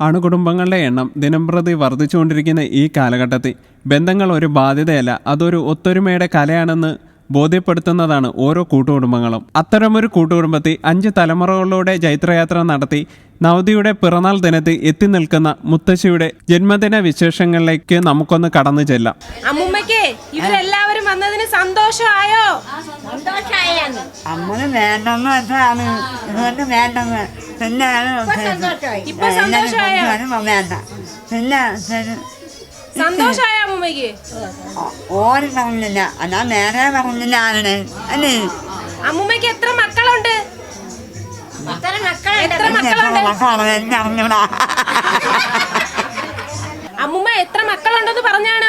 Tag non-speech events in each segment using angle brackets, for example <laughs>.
അണുകുടുംബങ്ങളുടെ എണ്ണം ദിനംപ്രതി വർദ്ധിച്ചുകൊണ്ടിരിക്കുന്ന ഈ കാലഘട്ടത്തിൽ ബന്ധങ്ങൾ ഒരു ബാധ്യതയല്ല അതൊരു ഒത്തൊരുമയുടെ കലയാണെന്ന് ബോധ്യപ്പെടുത്തുന്നതാണ് ഓരോ കൂട്ടുകുടുംബങ്ങളും. അത്തരമൊരു കൂട്ടുകുടുംബത്തിൽ അഞ്ച് തലമുറകളിലൂടെ ജൈത്രയാത്ര നടത്തി നവതിയുടെ പിറന്നാൾ ദിനത്തിൽ എത്തി നിൽക്കുന്ന മുത്തശ്ശിയുടെ ജന്മദിന വിശേഷങ്ങളിലേക്ക് നമുക്കൊന്ന് കടന്നു ചെല്ലാം. അമ്മുമ്മയ്ക്ക് ഇവരെല്ലാവരും വന്നതിന് സന്തോഷമായോ? അമ്മന് വേണ്ടെന്ന് വെച്ചാണ്. ഇതുകൊണ്ട് വേണ്ടെന്ന്. പിന്നെ ഇപ്പൊ സന്തോഷമായോ? വേണ്ട. പിന്നെ ശരി. സന്തോഷമായോ അമ്മുമ്മയ്ക്ക്? ഓ- ഓടി പറഞ്ഞില്ല. അതാ നേരെ പറഞ്ഞില്ല ആരുടെ? അല്ലേ? അമ്മുമ്മയ്ക്ക് എത്ര മക്കളുണ്ട്? എത്ര മക്കളുണ്ട്? അറിഞ്ഞൂടാ അമ്മുമ്മ എത്ര മക്കളുണ്ടെന്ന് പറഞ്ഞാണ്?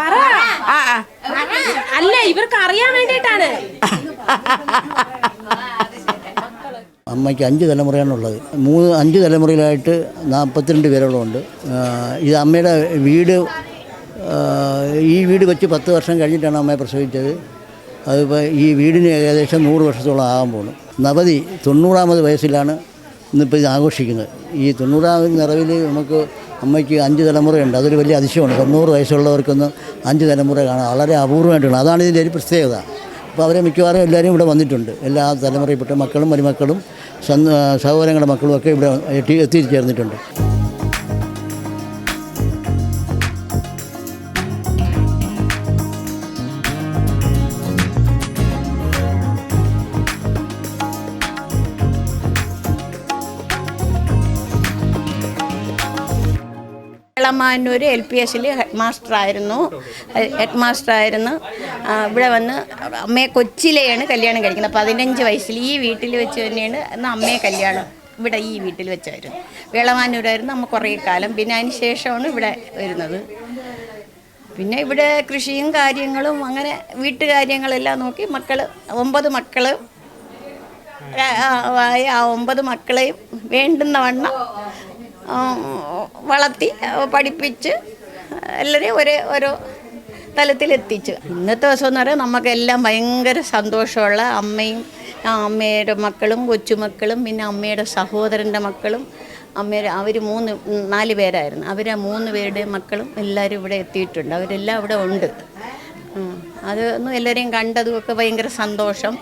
പറ. അല്ല ഇവർക്ക് അറിയാൻ വേണ്ടിയിട്ടാണ്. <laughs> അമ്മയ്ക്ക് അഞ്ച് തലമുറയാണുള്ളത്. മൂന്ന് അഞ്ച് തലമുറയിലായിട്ട് നാൽപ്പത്തിരണ്ട് പേരോളമുണ്ട്. ഇത് അമ്മയുടെ വീട് ഈ വീട് വെച്ച് പത്ത് വർഷം കഴിഞ്ഞിട്ടാണ് അമ്മയെ പ്രസവിച്ചത്. അതിപ്പോൾ ഈ വീടിന് ഏകദേശം നൂറ് വർഷത്തോളം ആകാൻ പോകുന്നു നവതി തൊണ്ണൂറാമത് വയസ്സിലാണ് ഇന്നിപ്പോൾ ഇത് ആഘോഷിക്കുന്നത്. ഈ തൊണ്ണൂറാമത് നിറവിൽ നമുക്ക് അമ്മയ്ക്ക് അഞ്ച് തലമുറയുണ്ട്. അതൊരു വലിയ അതിശയമാണ്. തൊണ്ണൂറ് വയസ്സുള്ളവർക്കൊന്നും അഞ്ച് തലമുറ കാണാം വളരെ അപൂർവമായിട്ടാണ് അതാണ് ഇതിന്റെ ഒരു പ്രത്യേകത. അപ്പോൾ അവരെ മിക്കവാറും എല്ലാവരും ഇവിടെ വന്നിട്ടുണ്ട്. എല്ലാ തലമുറയിൽപ്പെട്ട മക്കളും മരുമക്കളും സഹോദരങ്ങളുടെ മക്കളും ഒക്കെ ഇവിടെ എത്തി എത്തിച്ചേർന്നിട്ടുണ്ട്. ഇളമാനൂർ എൽ പി എസിൽ ഹെഡ് മാസ്റ്റർ ആയിരുന്നു ഹെഡ് ആ, ഇവിടെ വന്ന് അമ്മയെ കൊച്ചിലെയാണ് കല്യാണം കഴിക്കുന്നത്. പതിനഞ്ച് വയസ്സിൽ ഈ വീട്ടിൽ വെച്ച് തന്നെയാണ് അന്ന് അമ്മയെ കല്യാണം ഇവിടെ ഈ വീട്ടിൽ വെച്ചായിരുന്നു. വേളമാനൂരായിരുന്നു അമ്മ കുറേ കാലം. പിന്നെ അതിന് ശേഷമാണ് ഇവിടെ വരുന്നത്. പിന്നെ ഇവിടെ കൃഷിയും കാര്യങ്ങളും അങ്ങനെ വീട്ടുകാര്യങ്ങളെല്ലാം നോക്കി മക്കൾ ഒമ്പത് മക്കൾ ആ ഒമ്പത് മക്കളെയും വേണ്ടുന്ന വണ്ണം വളർത്തി പഠിപ്പിച്ച് എല്ലാവരെയും ഒരേ ഓരോ തലത്തിലെത്തിച്ചു. ഇന്നത്തെ ദിവസം എന്ന് പറയുന്നത് നമുക്കെല്ലാം ഭയങ്കര സന്തോഷമുള്ള അമ്മയും അമ്മയുടെ മക്കളും കൊച്ചുമക്കളും പിന്നെ അമ്മയുടെ സഹോദരന്റെ മക്കളും അമ്മയുടെ അവർ മൂന്ന് നാല് പേരായിരുന്നു. അവർ മൂന്ന് പേരുടെ മക്കളും എല്ലാവരും ഇവിടെ എത്തിയിട്ടുണ്ട്. അവരെല്ലാം ഇവിടെ ഉണ്ട്. അതൊന്നും എല്ലാവരെയും കണ്ടതുമൊക്കെ ഭയങ്കര സന്തോഷം.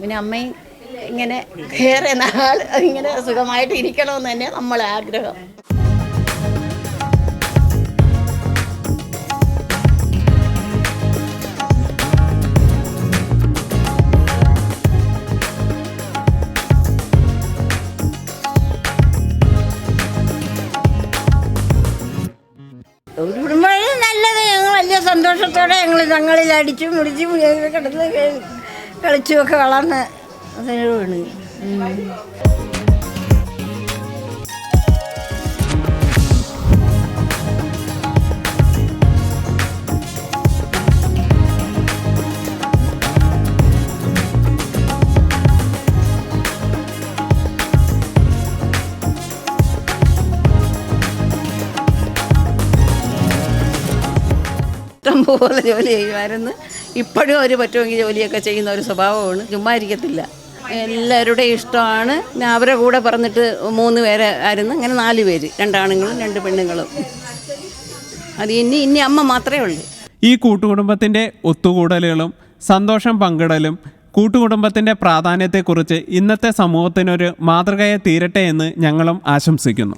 പിന്നെ അമ്മയും ഇങ്ങനെ ഏറെ നാൾ ഇങ്ങനെ സുഖമായിട്ട് ഇരിക്കണമെന്ന് തന്നെ നമ്മളെ ആഗ്രഹം. വലിയ സന്തോഷത്തോടെ ഞങ്ങൾ ഞങ്ങളിൽ അടിച്ചും മുടിച്ചും കിടന്ന് കളിച്ചും ഒക്കെ അതിനോടാണ് ഇഷ്ടംപോലെ ജോലി ചെയ്യുമായിരുന്നു. ഇപ്പോഴും അവർ പറ്റുമെങ്കിൽ ജോലിയൊക്കെ ചെയ്യുന്ന ഒരു സ്വഭാവമാണ്. ചുമ്മാ ഇരിക്കത്തില്ല. എല്ലാവരുടെയും ഇഷ്ടമാണ്. പിന്നെ അവരെ കൂടെ പറഞ്ഞിട്ട് മൂന്ന് പേരെ ആയിരുന്നു. അങ്ങനെ നാല് പേര്. രണ്ടാണുങ്ങളും രണ്ട് പെണ്ണുങ്ങളും. അത് ഇനി ഇനി അമ്മ മാത്രമേ ഉള്ളൂ. ഈ കൂട്ടുകുടുംബത്തിന്റെ ഒത്തുകൂടലുകളും സന്തോഷം പങ്കിടലും കൂട്ടുകുടുംബത്തിന്റെ പ്രാധാന്യത്തെക്കുറിച്ച് ഇന്നത്തെ സമൂഹത്തിനൊരു മാതൃകയെ തീരട്ടെ എന്ന് ഞങ്ങളും ആശംസിക്കുന്നു.